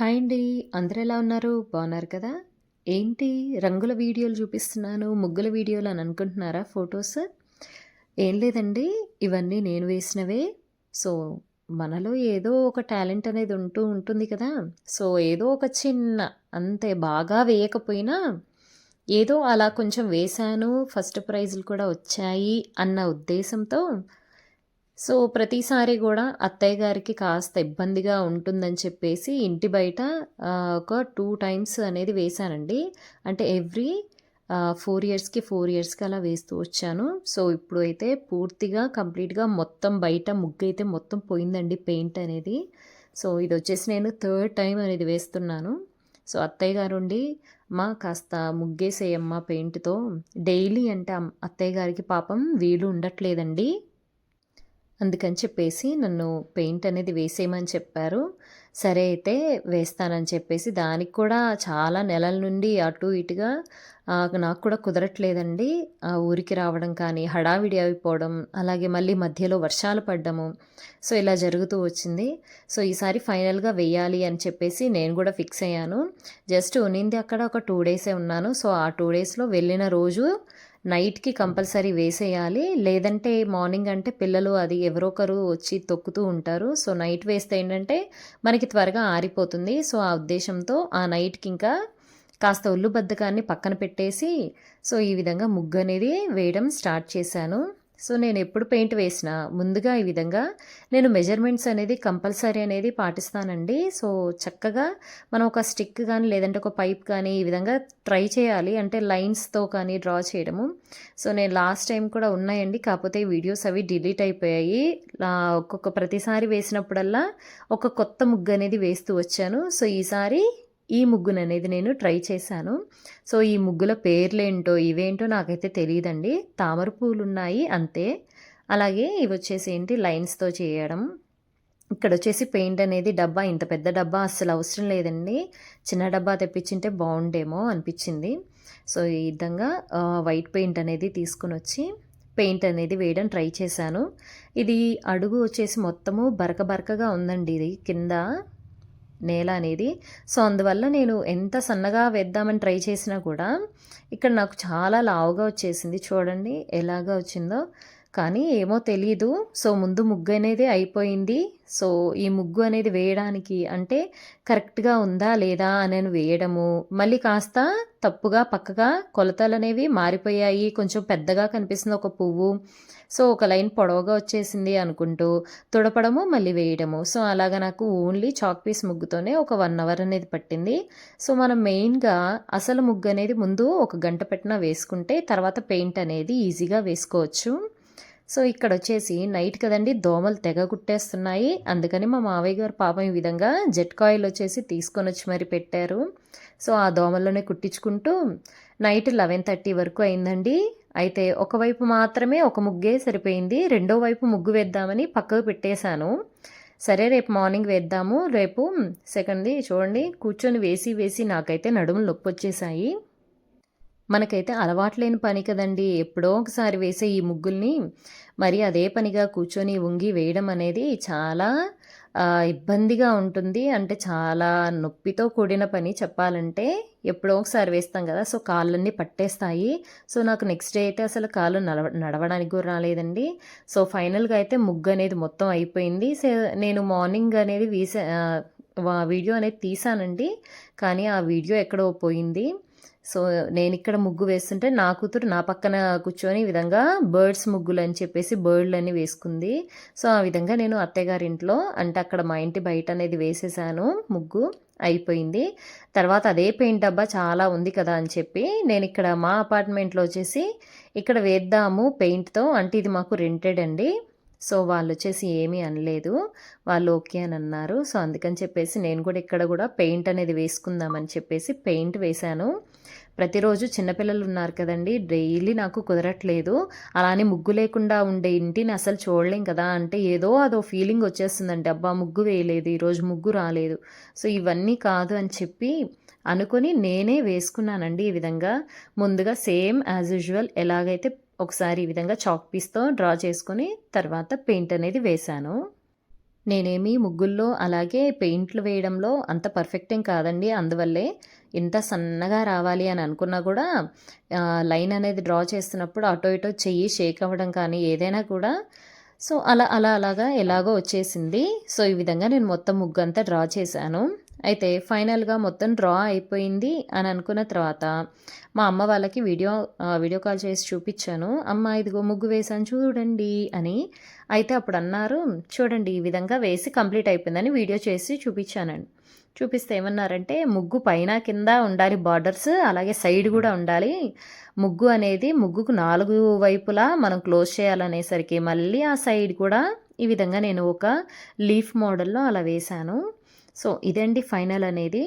Hi అండి. అందరూ ఎలా ఉన్నారు? బాగున్నారు కదా? ఏంటి? రంగుల వీడియోలు చూపిస్తున్నాను ముగ్గుల వీడియోలు అని అనుకుంటున్నారా ఫొటోస్? ఏం లేదండి ఇవన్నీ నేను వేసినవే. సో మనలో ఏదో ఒక టాలెంట్ అనేది ఉంటూ ఉంటుంది కదా. సో ఏదో ఒక చిన్న అంతే బాగా వేయకపోయినా ఏదో అలా కొంచెం వేశాను ఫస్ట్ ప్రైజులు కూడా వచ్చాయి అన్న ఉద్దేశంతో సో ప్రతిసారి కూడా అత్తయ్య గారికి కాస్త ఇబ్బందిగా ఉంటుందని చెప్పేసి ఇంటి బయట ఒక టూ టైమ్స్ అనేది వేశానండి. అంటే ఎవ్రీ ఫోర్ ఇయర్స్కి ఫోర్ ఇయర్స్కి అలా వేస్తూ వచ్చాను. సో ఇప్పుడు అయితే పూర్తిగా కంప్లీట్గా మొత్తం బయట ముగ్గు అయితే మొత్తం పోయిందండి పెయింట్ అనేది. సో ఇది వచ్చేసి నేను థర్డ్ టైం అనేది వేస్తున్నాను. సో అత్తయ్య గారు ఉండి మా కాస్త ముగ్గేసేయమ్మ పెయింట్తో. డైలీ అంటే అత్తయ్య గారికి పాపం వీలు ఉండట్లేదండి. అందుకని చెప్పేసి నన్ను పెయింట్ అనేది వేసేయమని చెప్పారు. సరే అయితే వేస్తానని చెప్పేసి దానికి కూడా చాలా నెలల నుండి అటు ఇటుగా నాకు కూడా కుదరట్లేదండి. ఆ ఊరికి రావడం కానీ హడావిడి అయిపోవడం అలాగే మళ్ళీ మధ్యలో వర్షాలు పడ్డము. సో ఇలా జరుగుతూ వచ్చింది. సో ఈసారి ఫైనల్గా వెయ్యాలి అని చెప్పేసి నేను కూడా ఫిక్స్ అయ్యాను. జస్ట్ ఉనింది అక్కడ ఒక టూ డేసే ఉన్నాను. సో ఆ టూ డేస్లో వెళ్ళిన రోజు నైట్కి కంపల్సరీ వేసేయాలి. లేదంటే మార్నింగ్ అంటే పిల్లలు అది ఎవరో ఒకరు వచ్చి తొక్కుతూ ఉంటారు. సో నైట్ వేస్తే ఏంటంటే మనకి త్వరగా ఆరిపోతుంది. సో ఆ ఉద్దేశంతో ఆ నైట్కి ఇంకా కాస్త ఒళ్ళు బద్దకాన్ని పక్కన పెట్టేసి సో ఈ విధంగా ముగ్గు అనేది వేయడం స్టార్ట్ చేశాను. సో నేను ఎప్పుడు పెయింట్ వేసినా ముందుగా ఈ విధంగా నేను మెజర్మెంట్స్ అనేది కంపల్సరీ అనేది పాటిస్తానండి. సో చక్కగా మనం ఒక స్టిక్ కానీ లేదంటే ఒక పైప్ కానీ ఈ విధంగా ట్రై చేయాలి. అంటే లైన్స్తో కానీ డ్రా చేయడము. సో నేను లాస్ట్ టైం కూడా ఉన్నాయండి. కాకపోతే వీడియోస్ అవి డిలీట్ అయిపోయాయి. ఒక్కొక్క ప్రతిసారి వేసినప్పుడల్లా ఒక కొత్త ముగ్గు అనేది వేస్తూ వచ్చాను. సో ఈసారి ఈ ముగ్గును అనేది నేను ట్రై చేశాను. సో ఈ ముగ్గుల పేర్లేంటో ఇవేంటో నాకైతే తెలియదండి తామర పూలు ఉన్నాయి అంతే. అలాగే ఇవి వచ్చేసి ఏంటి లైన్స్తో చేయడం. ఇక్కడ వచ్చేసి పెయింట్ అనేది డబ్బా ఇంత పెద్ద డబ్బా అస్సలు అవసరం లేదండి. చిన్న డబ్బా తెప్పించింటే బాగుండేమో అనిపించింది. సో ఈ విధంగా వైట్ పెయింట్ అనేది తీసుకుని వచ్చి పెయింట్ అనేది వేయడం ట్రై చేశాను. ఇది అడుగు వచ్చేసి మొత్తము బరక బరకగా ఉందండి. ఇది కింద నేల అనేది. సో అందువల్ల నేను ఎంత సన్నగా వేద్దామని ట్రై చేసినా కూడా ఇక్కడ నాకు చాలా లావుగా వచ్చేసింది. చూడండి ఎలాగా వచ్చిందో. కానీ ఏమో తెలీదు. సో ముందు ముగ్గు అనేది అయిపోయింది. సో ఈ ముగ్గు అనేది వేయడానికి అంటే కరెక్ట్గా ఉందా లేదా అని వేయడము. మళ్ళీ కాస్త తప్పుగా పక్కగా కొలతలు అనేవి మారిపోయాయి. కొంచెం పెద్దగా కనిపిస్తుంది ఒక పువ్వు. సో ఒక లైన్ పొడవుగా వచ్చేసింది అనుకుంటూ తుడపడము మళ్ళీ వేయడము. సో అలాగా నాకు ఓన్లీ చాక్ పీస్ ముగ్గుతోనే ఒక వన్ అవర్ అనేది పట్టింది. సో మనం మెయిన్గా అసలు ముగ్గు అనేది ముందు ఒక గంట పెట్టిన వేసుకుంటే తర్వాత పెయింట్ అనేది ఈజీగా వేసుకోవచ్చు. సో ఇక్కడ వచ్చేసి నైట్ కదండి దోమలు తెగ కుట్టేస్తున్నాయి. అందుకని మా మావయ్య గారు పాపం ఈ విధంగా జెట్ కాయిల్ వచ్చేసి తీసుకొని వచ్చి మరి పెట్టారు. సో ఆ దోమల్లోనే కుట్టించుకుంటూ నైట్ లెవెన్ థర్టీ వరకు అయిందండి. అయితే ఒకవైపు మాత్రమే ఒక ముగ్గే సరిపోయింది రెండో వైపు ముగ్గు వేద్దామని పక్కకు పెట్టేశాను. సరే రేపు మార్నింగ్ వేద్దాము. రేపు సెకండ్ది చూడండి కూర్చొని వేసి వేసి నాకైతే నడుములు నొప్పి వచ్చేసాయి మనకైతే అలవాట్లేని పని కదండి. ఎప్పుడో ఒకసారి వేసే ఈ ముగ్గుల్ని మరి అదే పనిగా కూర్చొని ఉంగి వేయడం అనేది చాలా ఇబ్బందిగా ఉంటుంది. అంటే చాలా నొప్పితో కూడిన పని చెప్పాలంటే ఎప్పుడో ఒకసారి వేస్తాం కదా. సో కాళ్ళన్నీ పట్టేస్తాయి. సో నాకు నెక్స్ట్ డే అయితే అసలు కాళ్ళు నడవ నడవడానికి కూడా రాలేదండి. సో ఫైనల్గా అయితే ముగ్గు అనేది మొత్తం అయిపోయింది. సో నేను మార్నింగ్ అనేది వీసా వీడియో అనేది తీసానండి. కానీ ఆ వీడియో ఎక్కడో పోయింది. సో నేను ఇక్కడ ముగ్గు వేస్తుంటే నా కూతురు నా పక్కన కూర్చొని ఈ విధంగా బర్డ్స్ ముగ్గులు అని చెప్పేసి బర్డ్లని వేసుకుంది. సో ఆ విధంగా నేను అత్తయ్యగారింట్లో అంటే అక్కడ మా ఇంటి బయట అనేది వేసేసాను ముగ్గు. అయిపోయింది. తర్వాత అదే పెయింట్ డబ్బా చాలా ఉంది కదా అని చెప్పి నేను ఇక్కడ మా అపార్ట్మెంట్లో వచ్చేసి ఇక్కడ వేద్దాము పెయింట్తో. అంటే ఇది మాకు రెంటెడ్ అండి. సో వాళ్ళు వచ్చేసి ఏమీ అనలేదు. వాళ్ళు ఓకే అని అన్నారు. సో అందుకని చెప్పేసి నేను కూడా ఇక్కడ కూడా పెయింట్ అనేది వేసుకుందామని చెప్పేసి పెయింట్ వేశాను. ప్రతిరోజు చిన్నపిల్లలు ఉన్నారు కదండి డైలీ నాకు కుదరట్లేదు. అలానే ముగ్గు లేకుండా ఉండే ఇంటిని అసలు చూడలేం కదా అంటే ఏదో అదో ఫీలింగ్ వచ్చేస్తుందండి. అబ్బా ముగ్గు వేయలేదు ఈరోజు ముగ్గు రాలేదు. సో ఇవన్నీ కాదు అని చెప్పి అనుకొని నేనే వేసుకున్నానండి ఈ విధంగా. ముందుగా సేమ్ యాజ్ యూజువల్ ఎలాగైతే ఒకసారి ఈ విధంగా చాక్ పీస్తో డ్రా చేసుకొని తర్వాత పెయింట్ అనేది వేశాను. నేనేమి ముగ్గుల్లో అలాగే పెయింట్లు వేయడంలో అంత పర్ఫెక్ట్ ఏం కాదండి. అందువల్లే ఇంత సన్నగా రావాలి అని అనుకున్నా కూడా లైన్ అనేది డ్రా చేస్తున్నప్పుడు అటో ఇటో చెయ్యి షేక్ అవ్వడం కానీ ఏదైనా కూడా. సో అలా అలా అలాగా ఎలాగో వచ్చేసింది. సో ఈ విధంగా నేను మొత్తం ముగ్గు అంతా డ్రా చేశాను. అయితే ఫైనల్గా మొత్తం డ్రా అయిపోయింది అని అనుకున్న తర్వాత మా అమ్మ వాళ్ళకి వీడియో వీడియో కాల్ చేసి చూపించాను. అమ్మ ఇదిగో ముగ్గు వేశాను చూడండి అని అయితే అప్పుడు అన్నారు చూడండి ఈ విధంగా వేసి కంప్లీట్ అయిపోయిందని వీడియో చేసి చూపించానండి చూపిస్తే ఏమన్నారంటే ముగ్గు పైన కింద ఉండాలి బార్డర్స్ అలాగే సైడ్ కూడా ఉండాలి. ముగ్గు అనేది ముగ్గుకు నాలుగు వైపులా మనం క్లోజ్ చేయాలనేసరికి మళ్ళీ ఆ సైడ్ కూడా ఈ విధంగా నేను ఒక లీఫ్ మోడల్లో అలా వేశాను. సో ఇదండి ఫైనల్ అనేది.